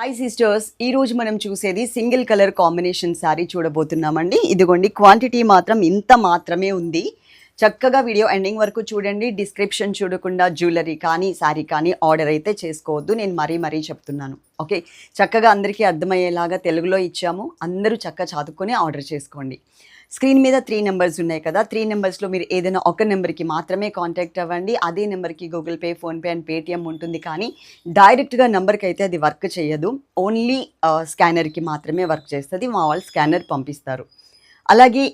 Hi sisters ఈ రోజు మనం చూసేది సింగిల్ కలర్ కాంబినేషన్ శారీ చూడబోతున్నామండి. ఇదిగోండి క్వాంటిటీ మాత్రం ఇంత మాత్రమే ఉంది. చక్కగా వీడియో ఎండింగ్ వరకు చూడండి. డిస్క్రిప్షన్ చూడకుండా జ్యువెలరీ కానీ శారీ కానీ ఆర్డర్ అయితే చేసుకోవద్దు. నేను మరీ మరీ చెప్తున్నాను. ఓకే? చక్కగా అందరికీ అర్థమయ్యేలాగా తెలుగులో ఇచ్చాము. అందరూ చక్కగా చదువుకొని ఆర్డర్ చేసుకోండి. స్క్రీన్ మీద త్రీ నెంబర్స్ ఉన్నాయి కదా? త్రీ నెంబర్స్లో మీరు ఏదైనా ఒక నెంబర్కి మాత్రమే కాంటాక్ట్ అవ్వండి. అదే నెంబర్కి Google Pay PhonePe and Paytm ఉంటుంది కానీ డైరెక్ట్గా నెంబర్కి అయితే అది వర్క్ చేయదు. ఓన్లీ స్కానర్కి మాత్రమే వర్క్ చేస్తుంది. మా వాళ్ళు స్కానర్ పంపిస్తారు. అలాగే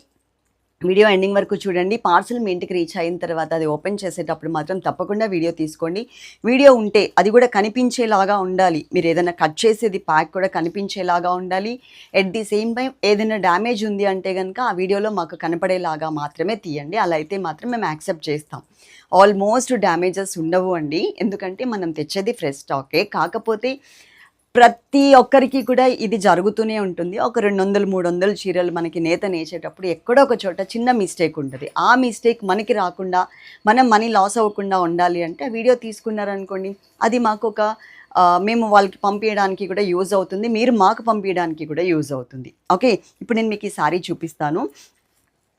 వీడియో ఎండింగ్ వరకు చూడండి. పార్సల్ మీ ఇంటికి రీచ్ అయిన తర్వాత అది ఓపెన్ చేసేటప్పుడు మాత్రం తప్పకుండా వీడియో తీసుకోండి. వీడియో ఉంటే అది కూడా కనిపించేలాగా ఉండాలి. మీరు ఏదైనా కట్ చేసేది ప్యాక్ కూడా కనిపించేలాగా ఉండాలి. ఎట్ ది సేమ్ టైం ఏదైనా డ్యామేజ్ ఉంది అంటే కనుక ఆ వీడియోలో మాకు కనపడేలాగా మాత్రమే తీయండి. అలా అయితే మాత్రం మేము యాక్సెప్ట్ చేస్తాం. ఆల్మోస్ట్ డ్యామేజెస్ ఉండవు అండి. ఎందుకంటే మనం తెచ్చేది ఫ్రెష్ స్టాకే కాకపోతే ప్రతి ఒక్కరికి కూడా ఇది జరుగుతూనే ఉంటుంది. ఒక రెండు వందలు మూడు వందలు చీరలు మనకి నేత నేసేటప్పుడు ఎక్కడో ఒక చోట చిన్న మిస్టేక్ ఉంటుంది. ఆ మిస్టేక్ మనకి రాకుండా మనం మనీ లాస్ అవ్వకుండా ఉండాలి అంటే వీడియో తీసుకున్నారనుకోండి అది మాకు ఒక మేము వాళ్ళకి పంపించడానికి కూడా యూజ్ అవుతుంది. మీరు మాకు పంపించడానికి కూడా యూజ్ అవుతుంది. ఓకే ఇప్పుడు నేను మీకు ఈ సారీ చూపిస్తాను.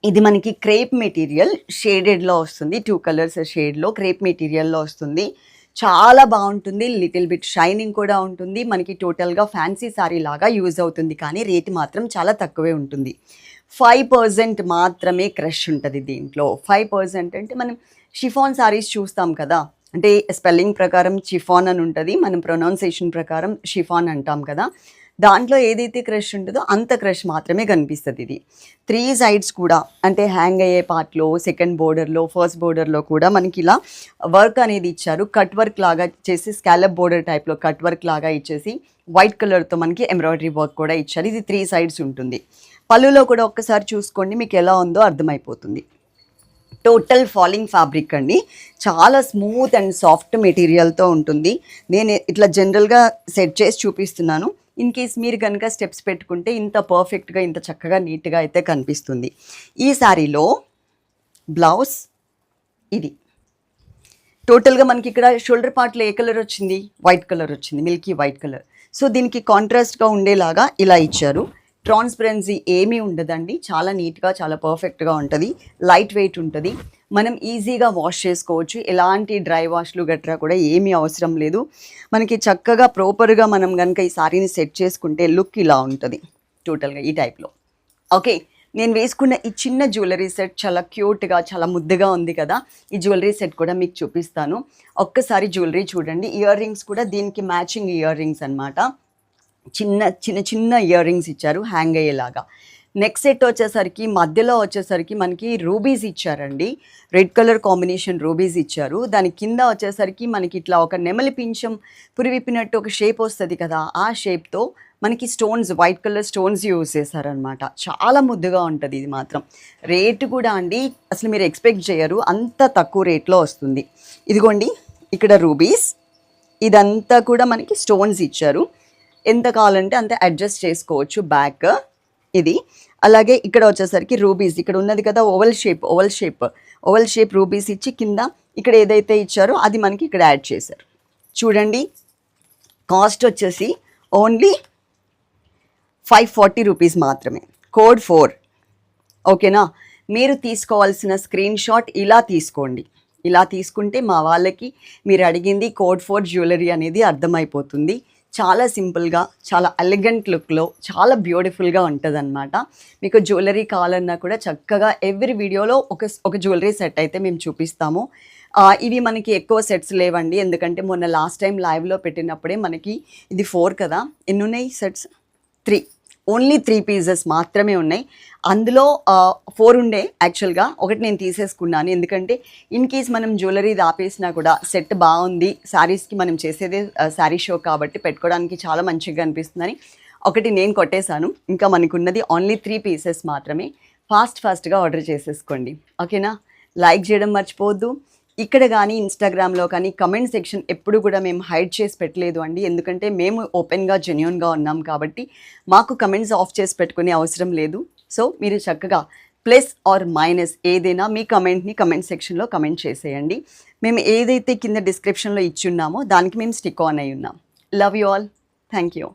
ఇది మనకి క్రేప్ మెటీరియల్ షేడెడ్లో వస్తుంది. టూ కలర్స్ షేడ్లో క్రేప్ మెటీరియల్లో వస్తుంది. చాలా బాగుంటుంది లిటిల్ బిట్ షైనింగ్ కూడా ఉంటుంది. మనకి టోటల్గా ఫ్యాన్సీ సారీ లాగా యూజ్ అవుతుంది. కానీ రేట్ మాత్రం చాలా తక్కువే ఉంటుంది. ఫైవ్ పర్సెంట్ మాత్రమే క్రష్ ఉంటుంది దీంట్లో. ఫైవ్ పర్సెంట్ అంటే మనం షిఫాన్ సారీస్ చూస్తాం కదా? అంటే స్పెల్లింగ్ ప్రకారం షిఫాన్ అని ఉంటుంది. మనం ప్రొనౌన్సేషన్ ప్రకారం షిఫాన్ అంటాం కదా? దాంట్లో ఏదైతే క్రష్ ఉంటుందో అంత క్రష్ మాత్రమే కనిపిస్తుంది ఇది. త్రీ సైడ్స్ కూడా అంటే హ్యాంగ్ అయ్యే పార్ట్లో సెకండ్ బోర్డర్లో ఫస్ట్ బోర్డర్లో కూడా మనకి ఇలా వర్క్ అనేది ఇచ్చారు. కట్ వర్క్ లాగా చేసి స్కాలప్ బోర్డర్ టైప్లో కట్ వర్క్ లాగా ఇచ్చేసి వైట్ కలర్తో మనకి ఎంబ్రాయిడరీ వర్క్ కూడా ఇచ్చారు. ఇది త్రీ సైడ్స్ ఉంటుంది. పళ్ళులో కూడా ఒక్కసారి చూసుకోండి మీకు ఎలా ఉందో అర్థమైపోతుంది. టోటల్ ఫాలింగ్ ఫ్యాబ్రిక్ అండి. చాలా స్మూత్ అండ్ సాఫ్ట్ మెటీరియల్తో ఉంటుంది. నేను ఇట్లా జనరల్గా సెట్ చేసి చూపిస్తున్నాను. ఇన్ కేస్ మీరు కనుక స్టెప్స్ పెట్టుకుంటే ఇంత పర్ఫెక్ట్గా ఇంత చక్కగా నీట్గా అయితే కనిపిస్తుంది. ఈ శారీలో బ్లౌజ్ ఇది. టోటల్గా మనకి ఇక్కడ షోల్డర్ పార్ట్లో ఏ కలర్ వచ్చింది? వైట్ కలర్ వచ్చింది. Milky white colour. సో దీనికి కాంట్రాస్ట్గా ఉండేలాగా ఇలా ఇచ్చారు. ట్రాన్స్పరెన్సీ ఏమీ ఉండదండి. చాలా నీట్గా చాలా పర్ఫెక్ట్గా ఉంటుంది. లైట్ వెయిట్ ఉంటుంది. మనం ఈజీగా వాష్ చేసుకోవచ్చు. ఎలాంటి డ్రై వాష్లు గట్రా కూడా ఏమీ అవసరం లేదు. మనకి చక్కగా ప్రాపర్గా మనం కనుక ఈ సారీని సెట్ చేసుకుంటే లుక్ ఇలా ఉంటుంది. టోటల్గా ఈ టైప్లో. ఓకే. నేను వేసుకున్న ఈ చిన్న జ్యువెలరీ సెట్ చాలా క్యూట్గా చాలా ముద్దుగా ఉంది కదా. ఈ జ్యువెలరీ సెట్ కూడా మీకు చూపిస్తాను. ఒక్కసారి జ్యువెలరీ చూడండి. ఇయర్ రింగ్స్ కూడా దీనికి మ్యాచింగ్ ఇయర్ రింగ్స్ అనమాట చిన్న చిన్న చిన్న ఇయర్ రింగ్స్ ఇచ్చారు హ్యాంగ్ అయ్యేలాగా. నెక్ సెట్ వచ్చేసరికి మధ్యలో వచ్చేసరికి మనకి రూబీస్ ఇచ్చారండి. రెడ్ కలర్ కాంబినేషన్ రూబీస్ ఇచ్చారు. దాని కింద వచ్చేసరికి మనకి ఇట్లా ఒక నెమలి పింఛం పురివిప్పినట్టు ఒక షేప్ వస్తుంది కదా ఆ షేప్తో మనకి stones white colour stones use చేశారనమాట చాలా ముద్దుగా ఉంటుంది ఇది మాత్రం. రేటు కూడా అండి అసలు మీరు ఎక్స్పెక్ట్ చేయరు అంత తక్కువ రేట్లో వస్తుంది. ఇదిగోండి ఇక్కడ రూబీస్ ఇదంతా కూడా మనకి స్టోన్స్ ఇచ్చారు. ఎంత కావాలంటే అంత అడ్జస్ట్ చేసుకోవచ్చు బ్యాక్ ఇది. అలాగే ఇక్కడ వచ్చేసరికి రూబీస్. ఇక్కడ ఉన్నది కదా oval shape oval shape. Oval shape rubies ఇచ్చి కింద ఇక్కడ ఏదైతే ఇచ్చారో అది మనకి ఇక్కడ యాడ్ చేశారు. చూడండి కాస్ట్ వచ్చేసి ఓన్లీ ఫైవ్ ఫార్టీ రూపీస్ మాత్రమే. Code four. ఓకేనా? మీరు తీసుకోవాల్సిన స్క్రీన్ షాట్ ఇలా తీసుకోండి. ఇలా తీసుకుంటే మా వాళ్ళకి మీరు అడిగింది కోడ్ ఫోర్ జ్యువెలరీ అనేది అర్థమైపోతుంది. చాలా సింపుల్గా చాలా ఎలిగెంట్ లుక్లో చాలా బ్యూటిఫుల్గా ఉంటుంది మీకు జ్యువెలరీ కావాలన్నా కూడా చక్కగా ఎవ్రీ వీడియోలో ఒక ఒక జ్యువెలరీ సెట్ అయితే మేము చూపిస్తాము. ఇవి మనకి ఎక్కువ సెట్స్ లేవండి. ఎందుకంటే మొన్న లాస్ట్ టైం లైవ్లో పెట్టినప్పుడే మనకి ఇది ఫోర్ కదా. ఎన్ని ఉన్నాయి sets three only three pieces మాత్రమే ఉన్నాయి. అందులో ఫోర్ ఉండే యాక్చువల్గా ఒకటి నేను తీసేసుకున్నాను. ఎందుకంటే ఇన్ కేస్ మనం జ్యువెలరీ ఆపేసినా కూడా సెట్ బాగుంది. శారీస్కి మనం చేసేదే శారీ షో కాబట్టి పెట్టుకోవడానికి చాలా మంచిగా అనిపిస్తుందని ఒకటి నేను కొట్టేశాను. ఇంకా మనకున్నది ఓన్లీ త్రీ పీసెస్ మాత్రమే. ఫాస్ట్ ఫాస్ట్గా ఆర్డర్ చేసేసుకోండి. ఓకేనా లైక్ చేయడం మర్చిపోవద్దు. ఇక్కడ కానీ ఇన్స్టాగ్రామ్లో కానీ కమెంట్ సెక్షన్ ఎప్పుడు కూడా మేము హైడ్ చేసి పెట్టలేదు అండి. ఎందుకంటే మేము ఓపెన్గా జెన్యున్గా ఉన్నాం కాబట్టి మాకు కమెంట్స్ ఆఫ్ చేసి పెట్టుకునే అవసరం లేదు. సో మీరు చక్కగా ప్లస్ ఆర్ మైనస్ ఏదైనా మీ కమెంట్ని కమెంట్ సెక్షన్లో కమెంట్ చేసేయండి. మేము ఏదైతే కింద డిస్క్రిప్షన్లో ఇచ్చి ఉన్నామో దానికి మేము స్టిక్ ఆన్ అయి ఉన్నాం. Love you all thank you